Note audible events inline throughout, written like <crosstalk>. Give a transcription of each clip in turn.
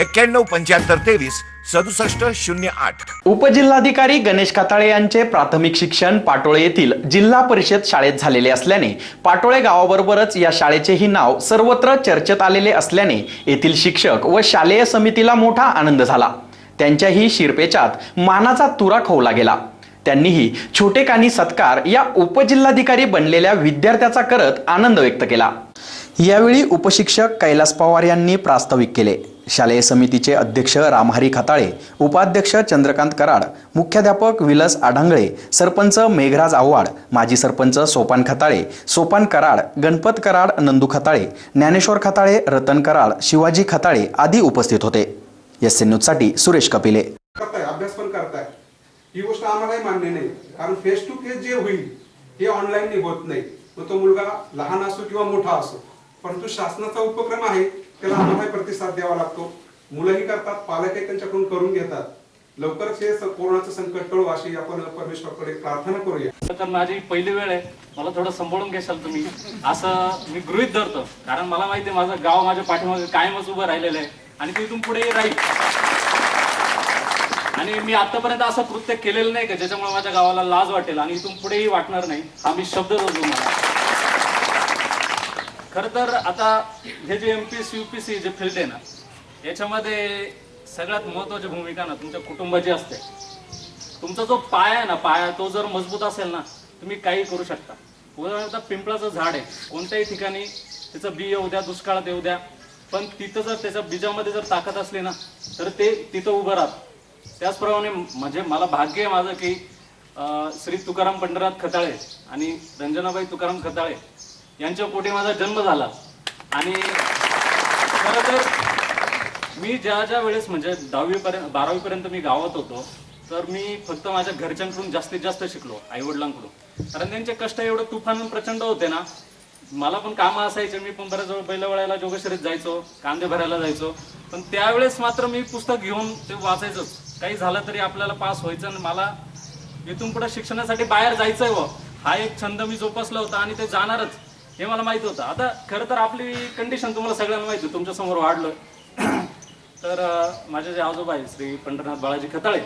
एक्क्याण्णव पंच्याहत्तर तेवीस सदुसष्ट शून्य आठ. उपजिल्हाधिकारी गणेश काताळे यांचे प्राथमिक शिक्षण पाटोळे येथील जिल्हा परिषद शाळेत झालेले असल्याने पाटोळे गावाबरोबरच या शाळेचेही नाव सर्वत्र चर्चेत आलेले असल्याने येथील शिक्षक व शालेय समितीला मोठा आनंद झाला. त्यांच्याही शिरपेचात मानाचा तुरा खोवला गेला. त्यांनीही छोटेकानी सत्कार या उपजिल्हाधिकारी बनलेल्या विद्यार्थ्याचा करत आनंद व्यक्त केला. यावेळी उपशिक्षक कैलास पवार यांनी प्रास्ताविक केले. शालेय समितीचे अध्यक्ष रामहरी खताळे उपाध्यक्ष चंद्रकांत कराड मुख्याध्यापक विलस आढांगळे सरपंच मेघराज आव्हाड माजी सरपंच सोपान खताळे सोपान कराड गणपत कराड नंदू खताळे ज्ञानेश्वर खताळे रतन कराड शिवाजी खताळे आदी उपस्थित होते. एस एन न्यूजसाठी सुरेश कपिले. अभ्यास पण करताय. ही गोष्ट आम्हालाही मान्य नाही कारण फेस टू फेस जे होईल हे ऑनलाईन होत नाही. मग तो मुलगा लहान असो किंवा मोठा असो परंतु शासनाचा उपक्रम आहे त्याला आम्हालाही प्रतिसाद द्यावा लागतो. मुलंही करतात पालकही त्यांच्याकडून करून घेतात. लवकरच हे कोरोनाचं संकट टळू अशी आपण परमेश्वराकडे प्रार्थना करूया. तर माझी पहिली वेळ आहे. मला थोडं सांभाळून घेशाल तुम्ही. असं मी गृहित धरतो. कारण मला माहिती आहे माझं गाव माझ्या पाठीमागे कायमच उभं राहिलेलं आहे. आणि ते इथून पुढे राहील. आणि मी आतापर्यंत असं कृत्य केलेलं नाही का ज्याच्यामुळे माझ्या गावाला लाज वाटेल आणि इथून पुढेही वाटणार नाही. हा मी शब्द देतो मला. खर तर आता हे जे M P S U P C जे फील्ड आहे ना याच्यामध्ये सगळ्यात महत्वाची भूमिका ना तुमच्या कुटुंबाची असते. तुमचा जो पाया आहे ना पाया तो जर मजबूत असेल ना तुम्ही काही करू शकता. उदाहरणार्थ पिंपळाचं झाड आहे कोणत्याही ठिकाणी त्याचं बी येऊ द्या दुष्काळात येऊ द्या पण तिथं जर त्याच्या बीजामध्ये जर ताकद असली ना तर ते तिथं उभं राहत. त्याचप्रमाणे म्हणजे मला भाग्य आहे माझं की श्री तुकाराम पंढरात खताळे आणि रंजनाबाई तुकाराम खताळे यांच्या पोटी माझा जन्म झाला. आणि खरं तर मी ज्या ज्या वेळेस म्हणजे दहावीपर्यंत बारावीपर्यंत मी गावात होतो तर मी फक्त माझ्या घरच्यांकडून जास्तीत जास्त शिकलो आईवडिलांकडून. कारण त्यांचे कष्ट एवढं तुफान प्रचंड होते ना. मला पण कामं असायचे मी पण बऱ्याच वेळ बैल वळायला जोगेश्वरीत जायचो कांदे भरायला जायचो. पण त्यावेळेस मात्र मी पुस्तक घेऊन ते वाचायचंच. काही झालं तरी आपल्याला पास व्हायचं आणि मला इथून पुढे शिक्षणासाठी बाहेर जायचंय व. हा एक छंद मी जोपासला होता आणि ते जाणारच. हे मला माहीत होतं. आता खरं तर आपली कंडिशन तुम्हाला सगळ्यांना माहिती तुमच्यासमोर वाढलोय <clears throat> तर माझे जे आजोबा आहे श्री पंढरनाथ बाळाजी खताळे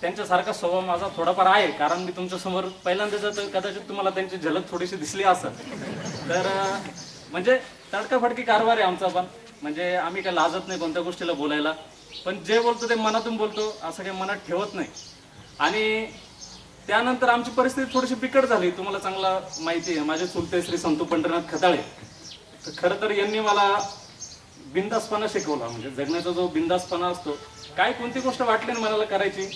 त्यांच्यासारखा स्वभाव माझा थोडाफार आहे. कारण मी तुमच्यासमोर पहिल्यांदा तर कदाचित तुम्हाला त्यांची झलक थोडीशी दिसली असत तर म्हणजे तडकाफडकी कारभार आहे आमचा पण. म्हणजे आम्ही काय लाजत नाही कोणत्या गोष्टीला बोलायला. पण जे बोलतो ते मनातून बोलतो. असं काही मनात ठेवत नाही. आणि त्यानंतर आमची परिस्थिती थोडीशी बिकट झाली. तुम्हाला चांगला माहिती आहे. माझे चुलते श्री संतू पंढरनाथ खताळे. तर खरं तर यांनी मला बिंदासपणा शिकवला. म्हणजे जगण्याचा जो बिंदासपणा असतो काय कोणती गोष्ट वाटली ना मनाला करायची?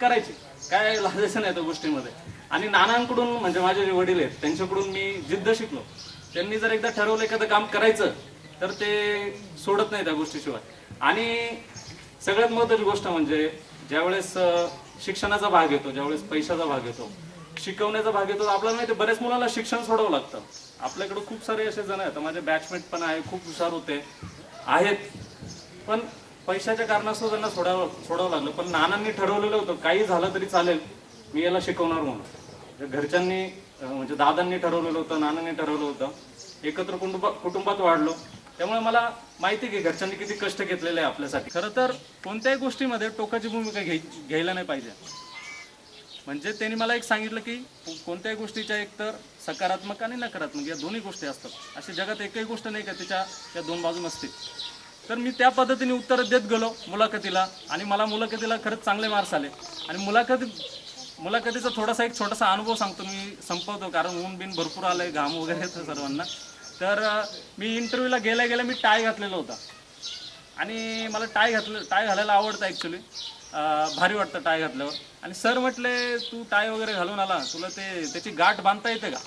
करायची. काय लाजायचं नाही त्या गोष्टीमध्ये. आणि नानांकडून म्हणजे माझे जे वडील आहेत त्यांच्याकडून मी जिद्द शिकलो. त्यांनी जर एकदा ठरवलं एखादं काम करायचं तर ते सोडत नाही त्या गोष्टीशिवाय. आणि सगळ्यात महत्वाची गोष्ट म्हणजे ज्यावेळेस शिक्षणाचा भाग येतो ज्यावेळेस पैशाचा भाग येतो. शिकवण्याचा भाग येतो. आपल्याला माहिती बऱ्याच मुलांना शिक्षण सोडावं लागतं. आपल्याकडे खूप सारे असे जण आहेत. माझे बॅचमेट पण आहे खूप हुशार होते. आहेत. पण पैशाच्या कारणास्तव त्यांना सोडावं सोडावं लागलं. पण नानांनी ठरवलेलं होतं काही झालं तरी चालेल. मी याला शिकवणार म्हणून. म्हणजे घरच्यांनी म्हणजे दादांनी ठरवलेलं होतं नानांनी ठरवलं होतं. एकत्र कुटुंब कुटुंबात वाढलो. त्यामुळे मला माहिती की घरच्यांनी किती कष्ट घेतलेले आहे आपल्यासाठी. खरं तर कोणत्याही गोष्टीमध्ये टोकाची भूमिका घ्यायला नाही पाहिजे. म्हणजे त्यांनी मला एक सांगितलं की कोणत्याही गोष्टीच्या एक तर सकारात्मक आणि नकारात्मक या दोन्ही गोष्टी असतात. अशी जगात एकही गोष्ट नाही का तिच्या त्या दोन बाजू नसतील तर मी त्या पद्धतीने उत्तर देत गेलो मुलाखतीला आणि मला मुलाखतीला खरंच चांगले मार्क्स आले. आणि मुलाखती मुलाखतीचा थोडासा एक छोटासा अनुभव सांगतो मी संपवतो. कारण ऊन बिन भरपूर आलंय घाम वगैरे येतं सर्वांना. तर मी इंटरव्ह्यूला गेल्या गेल्या मी टाय घातलेला होता. आणि मला टाय घातलं टाय घालायला आवडतं ॲक्च्युली भारी वाटतं टाय घातल्यावर. आणि सर म्हटले तू टाय वगैरे घालून आला. तुला ते त्याची गाठ बांधता येते का?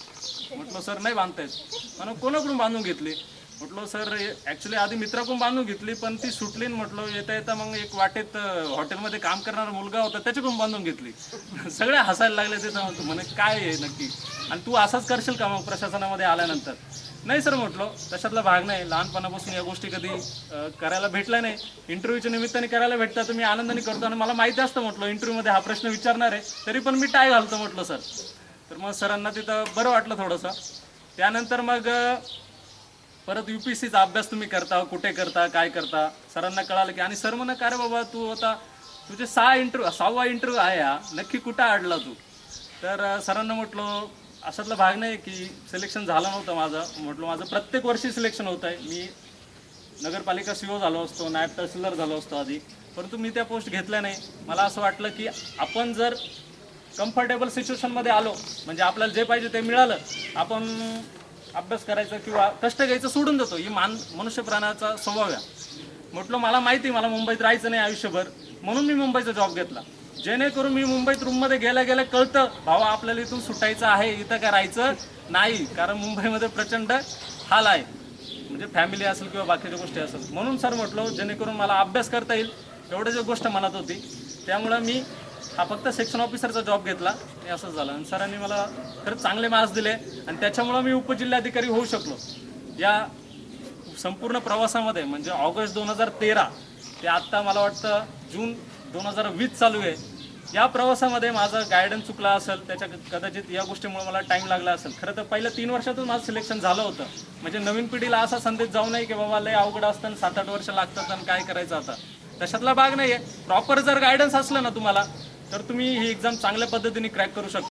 म्हटलं सर नाही बांधता येत. म्हणून कोणाकडून बांधून घेतली? म्हटलं सर ॲक्च्युली आधी मित्राकडून बांधून घेतली पण ती सुटली म्हटलं येता येता मग एक वाटेत हॉटेलमध्ये काम करणारा मुलगा होता त्याच्याकडून बांधून घेतली. <laughs> सगळे हसायला लागले ते म्हणतो म्हणे काय आहे नक्की? आणि तू असाच करशील का मग प्रशासनामध्ये आल्यानंतर? नाही सर म्हटलो तशातला भाग नाही. लहानपणापासून या गोष्टी कधी करायला भेटल्या नाही. इंटरव्ह्यूच्या निमित्ताने करायला भेटतात तर मी आनंदाने करतो आणि मला माहिती असतं म्हटलं इंटरव्ह्यूमध्ये हा प्रश्न विचारणार आहे. तरी पण मी टाय घालतो म्हटलं सर. तर मग सरांना तिथं बरं वाटलं थोडंसं. त्यानंतर मग अं, परत सीचा अभ्यास तुम्ही करता कुठे करता काय करता? सरांना कळालं की आणि सर म्हणा का रे बाबा तू आता तुझे सहा इंटरव्ह्यू सहावा इंटरव्ह्यू आहे हा नक्की कुठं अडला तू? तर अं, सरांना म्हटलं अशातला भाग नाही की सिलेक्शन झालं नव्हतं माझं. म्हटलं माझं प्रत्येक वर्षी सिलेक्शन होत आहे. मी नगरपालिका सी ओ झालो असतो नायब तहसीलदार झालो असतो आधी. परंतु मी त्या पोस्ट घेतल्या नाही. मला असं वाटलं की आपण जर कम्फर्टेबल सिच्युएशनमध्ये आलो म्हणजे आपल्याला जे पाहिजे ते मिळालं आपण अभ्यास करायचा किंवा कष्ट घ्यायचं सोडून देतो. ही मान मनुष्य प्राण्याचा स्वभाव आहे. म्हटलं मला माहिती मला मुंबईत राहायचं नाही आयुष्यभर. म्हणून मी मुंबईचा जॉब घेतला. जेणेकरून मी मुंबईत रूममध्ये गेल्या गेल्या कळतं भावा आपल्याला इथून सुटायचं आहे इथं काय राहायचं नाही कारण मुंबईमध्ये प्रचंड हाल आहे. म्हणजे फॅमिली असेल किंवा बाकीच्या गोष्टी असेल. म्हणून सर म्हटलो जेणेकरून मला अभ्यास करता येईल एवढं जे गोष्ट म्हणत होती त्यामुळं मी हा फक्त सेक्शन ऑफिसरचा जॉब घेतला हे असंच झालं. आणि सरांनी मला खरंच चांगले मार्क्स दिले आणि त्याच्यामुळं मी उपजिल्हाधिकारी होऊ शकलो. या संपूर्ण प्रवासामध्ये म्हणजे ऑगस्ट दोन हजार तेरा ते आत्ता मला वाटतं जून दोन हजार वीस चालू आहे. या प्रवासामध्ये माझा गायडन्स चुकला असेल त्याच्या कदाचित या गोष्टीमुळे मला टाईम लागला असेल. खरं तर पहिल्या तीन वर्षातून माझं सिलेक्शन झालं होतं. म्हणजे नवीन पिढीला असा संदेश जाऊ नये की बाबा लय अवघड असतं आणि सात आठ वर्ष लागतात आणि काय करायचं आता. तशातला भाग नाही आहे प्रॉपर जर गायडन्स असलं ना तुम्हाला तर तुम्ही ही एक्झाम चांगल्या पद्धतीने क्रॅक करू शकता.